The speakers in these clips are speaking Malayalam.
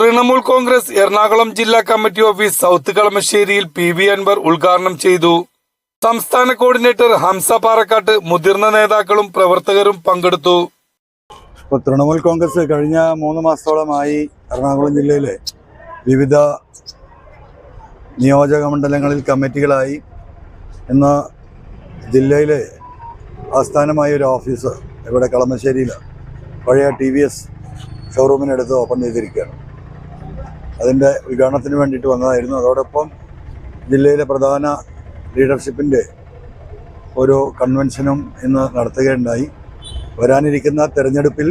തൃണമൂൽ കോൺഗ്രസ് എറണാകുളം ജില്ലാ കമ്മിറ്റി ഓഫീസ് സൗത്ത് കളമശ്ശേരിയിൽ പി വി അൻവർ ഉദ്ഘാടനം ചെയ്തു. സംസ്ഥാന കോർഡിനേറ്റർ ഹംസ പാറക്കാട്ട് മുതിർന്ന നേതാക്കളും പ്രവർത്തകരും പങ്കെടുത്തു. ഇപ്പോൾ തൃണമൂൽ കോൺഗ്രസ് കഴിഞ്ഞ മൂന്ന് മാസത്തോളമായി എറണാകുളം ജില്ലയിലെ വിവിധ നിയോജക മണ്ഡലങ്ങളിൽ കമ്മിറ്റികളായി എന്ന ജില്ലയിലെ ആസ്ഥാനമായ ഒരു ഓഫീസ് ഇവിടെ കളമശ്ശേരിയിൽ പഴയ ടി വി എസ് ഷോറൂമിനടുത്ത് ഓപ്പൺ ചെയ്തിരിക്കുകയാണ്. അതിന്റെ ഉദ്ഘാടനത്തിന് വേണ്ടിയിട്ട് വന്നതായിരുന്നു. അതോടൊപ്പം ജില്ലയിലെ പ്രധാന ലീഡർഷിപ്പിന്റെ ഒരു കൺവെൻഷനും ഇന്ന് നടത്തുകയുണ്ടായി. വരാനിരിക്കുന്ന തെരഞ്ഞെടുപ്പിൽ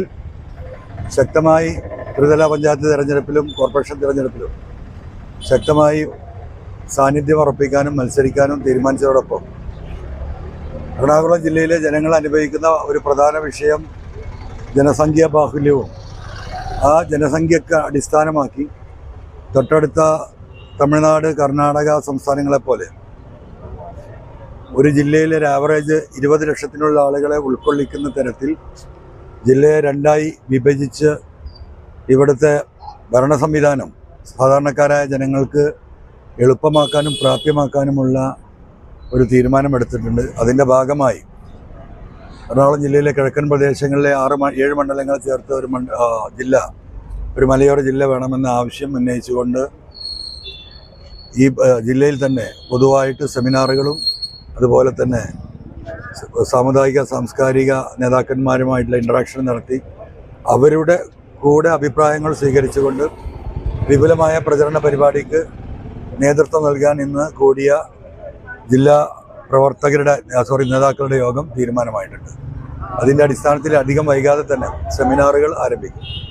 ശക്തമായി ത്രിതല പഞ്ചായത്ത് തിരഞ്ഞെടുപ്പിലും കോർപ്പറേഷൻ തിരഞ്ഞെടുപ്പിലും ശക്തമായി സാന്നിധ്യം ഉറപ്പിക്കാനും മത്സരിക്കാനും തീരുമാനിച്ചതോടൊപ്പം എറണാകുളം ജില്ലയിലെ ജനങ്ങൾ അനുഭവിക്കുന്ന ഒരു പ്രധാന വിഷയം ജനസംഖ്യാ ബാഹുല്യവും ആ ജനസംഖ്യക്ക് അടിസ്ഥാനമാക്കി തൊട്ടടുത്ത തമിഴ്നാട് കർണാടക സംസ്ഥാനങ്ങളെപ്പോലെ ഒരു ജില്ലയിലെ ഒരു ആവറേജ് ഇരുപത് ലക്ഷത്തിനുള്ള ആളുകളെ ഉൾക്കൊള്ളിക്കുന്ന തരത്തിൽ ജില്ലയെ രണ്ടായി വിഭജിച്ച് ഇവിടുത്തെ ഭരണ സംവിധാനം സാധാരണക്കാരായ ജനങ്ങൾക്ക് എളുപ്പമാക്കാനും പ്രാപ്യമാക്കാനുമുള്ള ഒരു തീരുമാനമെടുത്തിട്ടുണ്ട് അതിന്റെ ഭാഗമായി എറണാകുളം ജില്ലയിലെ കിഴക്കൻ പ്രദേശങ്ങളിലെ ആറ് ഏഴ് മണ്ഡലങ്ങൾ ചേർത്ത ഒരു ജില്ല ഒരു മലയോര ജില്ല വേണമെന്ന ആവശ്യം ഉന്നയിച്ചുകൊണ്ട് ഈ ജില്ലയിൽ തന്നെ പൊതുവായിട്ട് സെമിനാറുകളും അതുപോലെ തന്നെ സാമുദായിക സാംസ്കാരിക നേതാക്കന്മാരുമായിട്ടുള്ള ഇൻട്രാക്ഷൻ നടത്തി അവരുടെ കൂടെ അഭിപ്രായങ്ങൾ സ്വീകരിച്ചുകൊണ്ട് വിപുലമായ പ്രചരണ പരിപാടിക്ക് നേതൃത്വം നൽകാൻ ഇന്ന് കൂടിയ ജില്ലാ പ്രവർത്തകരുടെ സോറി നേതാക്കളുടെ യോഗം തീരുമാനമായിട്ടുണ്ട്. അതിന്റെ അടിസ്ഥാനത്തിൽ അധികം വൈകാതെ തന്നെ സെമിനാറുകൾ ആരംഭിക്കും.